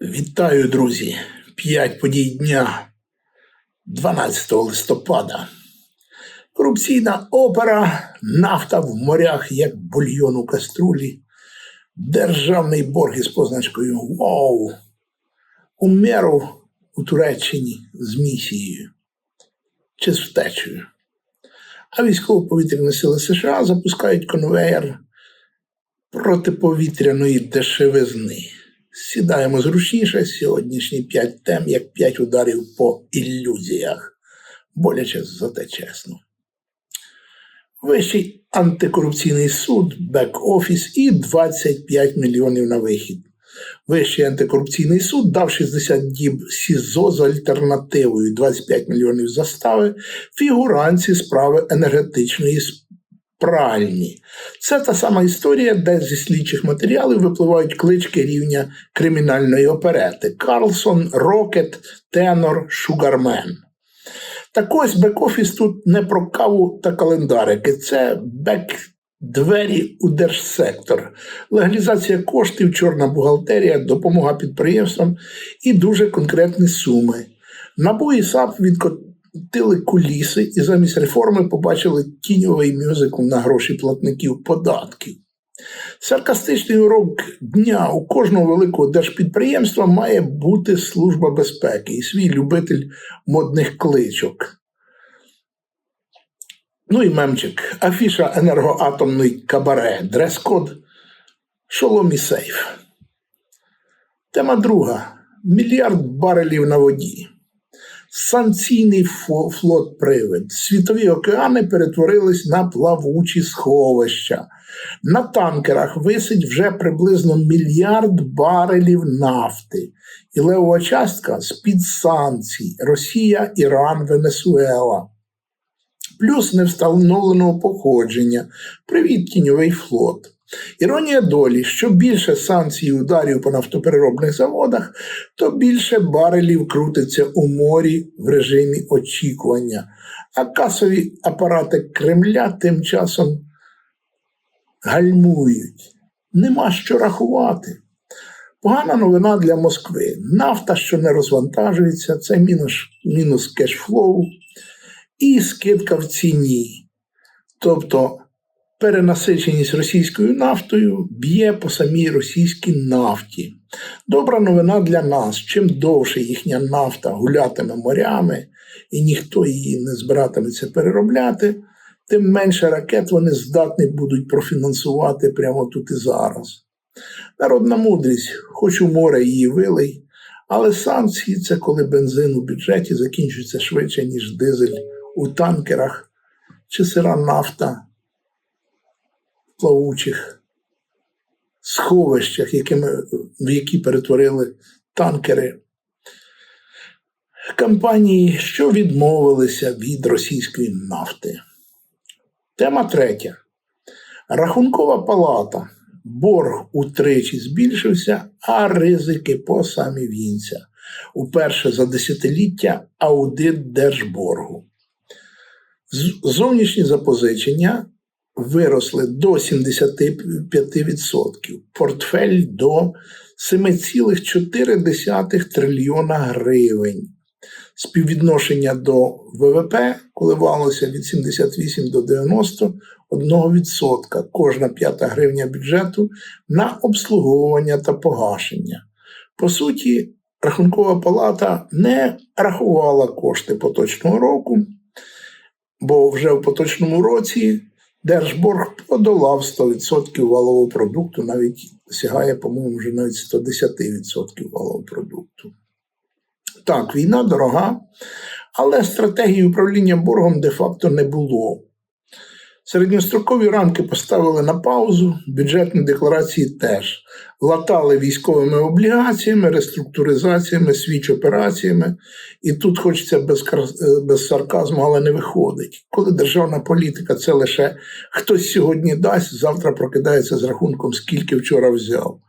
Вітаю, друзі! П'ять подій дня 12 листопада. Корупційна опера, нафта в морях, як бульйон у каструлі, державний борг із позначкою Вау! Умеру у Туреччині з місією чи з втечею. А військово-повітряні сили США запускають конвеєр протиповітряної дешевизни. Сідаємо зручніше сьогоднішні п'ять тем, як п'ять ударів по ілюзіях. Боляче зате чесно. Вищий антикорупційний суд, бек-офіс і 25 мільйонів на вихід. Вищий антикорупційний суд дав 60 діб СІЗО з альтернативою 25 мільйонів застави фігуранці справи енергетичної пральні. Це та сама історія, де зі слідчих матеріалів випливають клички рівня кримінальної оперети: Карлсон, Рокет, Тенор, Шугармен. Так ось бек-офіс тут не про каву та календарики, це бек. Двері у держсектор, легалізація коштів, чорна бухгалтерія, допомога підприємствам і дуже конкретні суми. НАБУ і САП відкотили куліси і замість реформи побачили тіньовий мюзикл на гроші платників податків. Саркастичний урок дня у кожного великого держпідприємства має бути служба безпеки і свій любитель модних кличок. Ну і мемчик, афіша енергоатомної кабаре, дрес-код, шолом і сейф. Тема друга. Мільярд барелів на воді. Санкційний флот привид. Світові океани перетворились на плавучі сховища. На танкерах висить вже приблизно мільярд барелів нафти. І левова частка з-під санкцій Росія, Іран, Венесуела плюс невстановленого походження. Привіт, тіньовий флот. Іронія долі, що більше санкцій і ударів по нафтопереробних заводах, то більше барелів крутиться у морі в режимі очікування, а касові апарати Кремля тим часом гальмують. Нема що рахувати. Погана новина для Москви. Нафта, що не розвантажується, це мінус мінус кешфлоу і скидка в ціні. Тобто перенасиченість російською нафтою б'є по самій російській нафті. Добра новина для нас: чим довше їхня нафта гулятиме морями і ніхто її не збиратиметься переробляти, тим менше ракет вони здатні будуть профінансувати прямо тут і зараз. Народна мудрість, хоч у море її вилий, але санкції це коли бензин у бюджеті закінчується швидше, ніж дизель у танкерах чи сира нафта в плавучих сховищах, якими, в які перетворили танкери. Компанії, що відмовилися від російської нафти. Тема третя. Рахункова палата. Борг утричі збільшився, а ризики по самі вінця. Уперше за десятиліття аудит Держборгу. Зовнішні запозичення виросли до 75%, портфель до 7,4 трильйона гривень. Співвідношення до ВВП коливалося від 78 до 91%. Кожна п'ята гривня бюджету на обслуговування та погашення. По суті, Рахункова палата не рахувала кошти поточного року бо вже в поточному році Держборг подолав 100% валового продукту, навіть сягає, по-моєму, вже навіть 110% валового продукту. Так, війна дорога, але стратегії управління боргом де-факто не було. Середньострокові рамки поставили на паузу, бюджетні декларації теж латали військовими облігаціями, реструктуризаціями, свіч операціями. І тут хочеться без без сарказму, але не виходить. Коли державна політика це лише хтось сьогодні дасть, завтра прокидається з рахунком, скільки вчора взяв.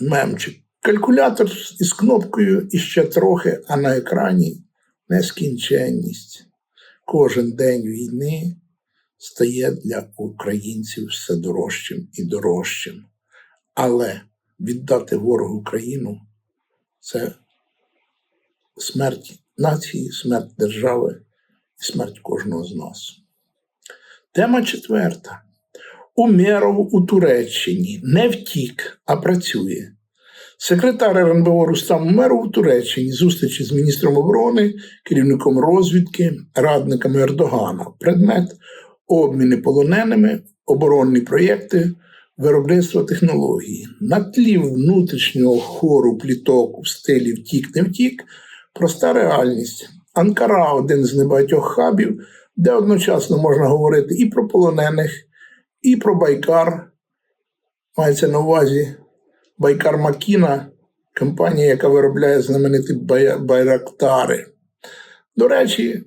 Мемчик. Калькулятор із кнопкою і ще трохи, а на екрані нескінченність. Кожен день війни стає для українців все дорожчим і дорожчим. Але віддати ворогу країну це смерть нації, смерть держави і смерть кожного з нас. Тема четверта. Умєров у Туреччині не втік, а працює. Секретар РНБО Рустам Умеров у Туреччині зустрічі з міністром оборони, керівником розвідки, радниками Ердогана. Предмет обміни полоненими, оборонні проєкти, виробництво технології. На тлі внутрішнього хору пліток в стилі втік не втік, проста реальність. Анкара один з небагатьох хабів, де одночасно можна говорити і про полонених, і про Байкар. Мається на увазі Байкар Макіна, компанія, яка виробляє знамениті байрактари. До речі,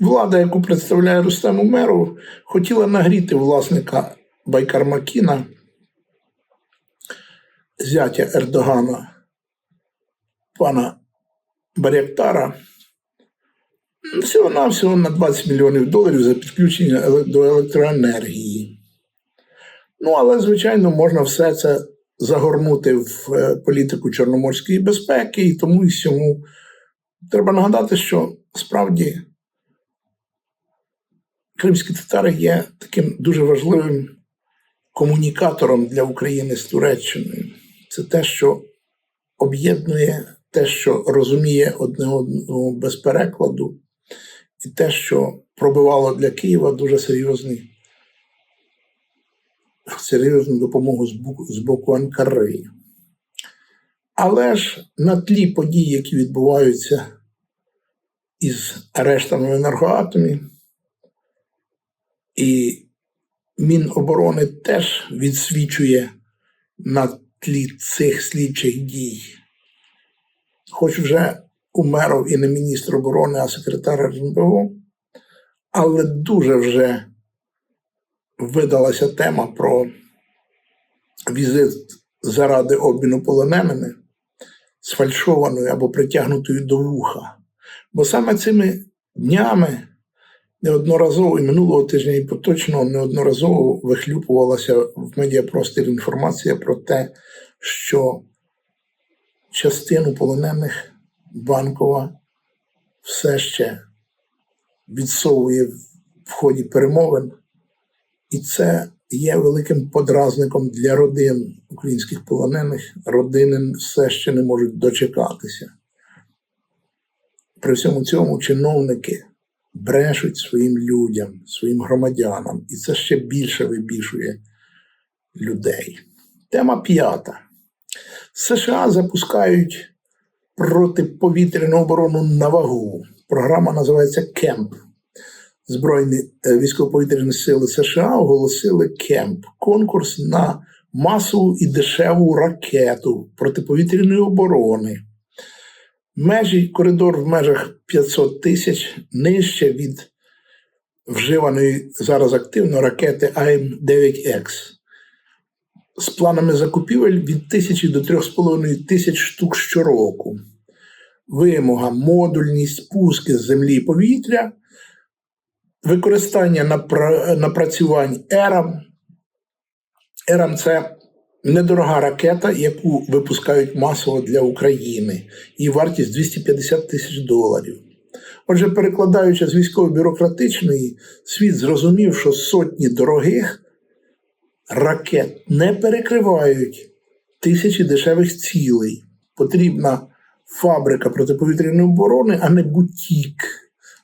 влада, яку представляє Рустем Умеров, хотіла нагріти власника Байкар Макіна, зятя Ердогана, пана Баряктара, всього-навсього на 20 мільйонів доларів за підключення до електроенергії. Ну, але, звичайно, можна все це загорнути в е, політику чорноморської безпеки і тому і всьому. Треба нагадати, що справді кримські татари є таким дуже важливим комунікатором для України з Туреччиною. Це те, що об'єднує, те, що розуміє одне одного без перекладу, і те, що пробивало для Києва дуже серйозний серйозну допомогу з боку, Анкари. Але ж на тлі подій, які відбуваються із арештами в енергоатомі, і Міноборони теж відсвічує на тлі цих слідчих дій. Хоч вже умеров і не міністр оборони, а секретар РНБО, але дуже вже видалася тема про візит заради обміну полоненими, сфальшованою або притягнутою до вуха. Бо саме цими днями неодноразово і минулого тижня, і поточного неодноразово вихлюпувалася в медіапростір інформація про те, що частину полонених банкова все ще відсовує в ході перемовин. І це є великим подразником для родин українських полонених. Родини все ще не можуть дочекатися. При всьому цьому чиновники брешуть своїм людям, своїм громадянам, і це ще більше вибішує людей. Тема п'ята. США запускають протиповітряну оборону на вагу. Програма називається Кемп. Збройні е, військово-повітряні сили США оголосили кемп конкурс на масову і дешеву ракету протиповітряної оборони. Межі коридор в межах 500 тисяч нижче від вживаної зараз активно ракети АМ-9Х з планами закупівель від тисячі до 3,5 тисяч штук щороку. Вимога, модульність, пуски з землі і повітря використання напрацювань ЕРАМ. ЕРАМ це недорога ракета, яку випускають масово для України. Її вартість 250 тисяч доларів. Отже, перекладаючи з військово-бюрократичної, світ зрозумів, що сотні дорогих ракет не перекривають тисячі дешевих цілей. Потрібна фабрика протиповітряної оборони, а не бутік.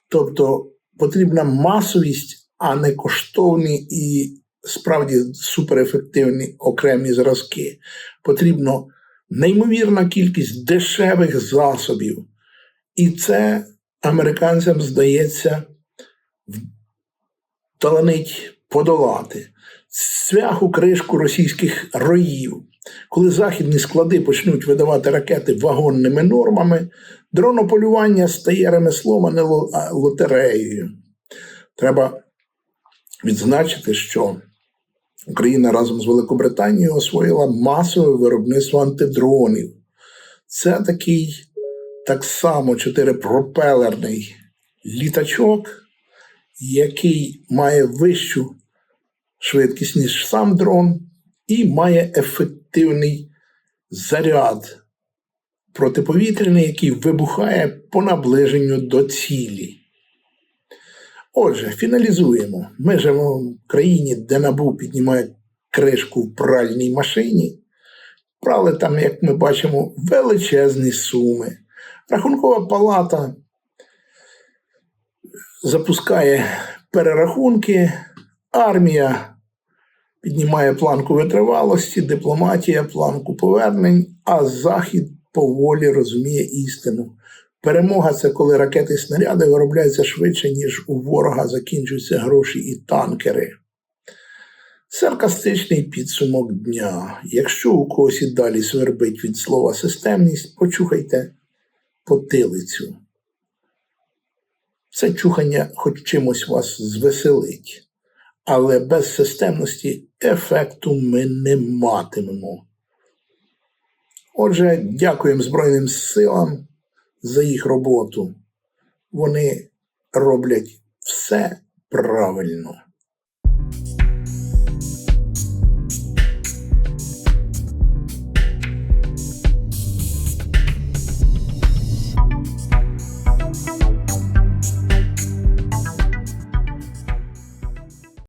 Тобто потрібна масовість, а не коштовні і справді суперефективні окремі зразки. Потрібно неймовірна кількість дешевих засобів. І це американцям здається таланить подолати свяху кришку російських роїв. Коли західні склади почнуть видавати ракети вагонними нормами, дронополювання стає ремеслом, а не лотереєю. Треба відзначити, що Україна разом з Великобританією освоїла масове виробництво антидронів. Це такий так само чотирипропелерний літачок, який має вищу швидкість, ніж сам дрон, і має ефективний заряд протиповітряний, який вибухає по наближенню до цілі. Отже, фіналізуємо. Ми живемо в країні, де набу піднімає кришку в пральній машині. Прали там, як ми бачимо, величезні суми. Рахункова палата запускає перерахунки, армія піднімає планку витривалості, дипломатія планку повернень, а Захід поволі розуміє істину. Перемога це коли ракети і снаряди виробляються швидше, ніж у ворога закінчуються гроші і танкери. Саркастичний підсумок дня. Якщо у когось і далі свербить від слова системність, почухайте потилицю. Це чухання хоч чимось вас звеселить, але без системності ефекту ми не матимемо. Отже, дякуємо Збройним силам за їх роботу. Вони роблять все правильно.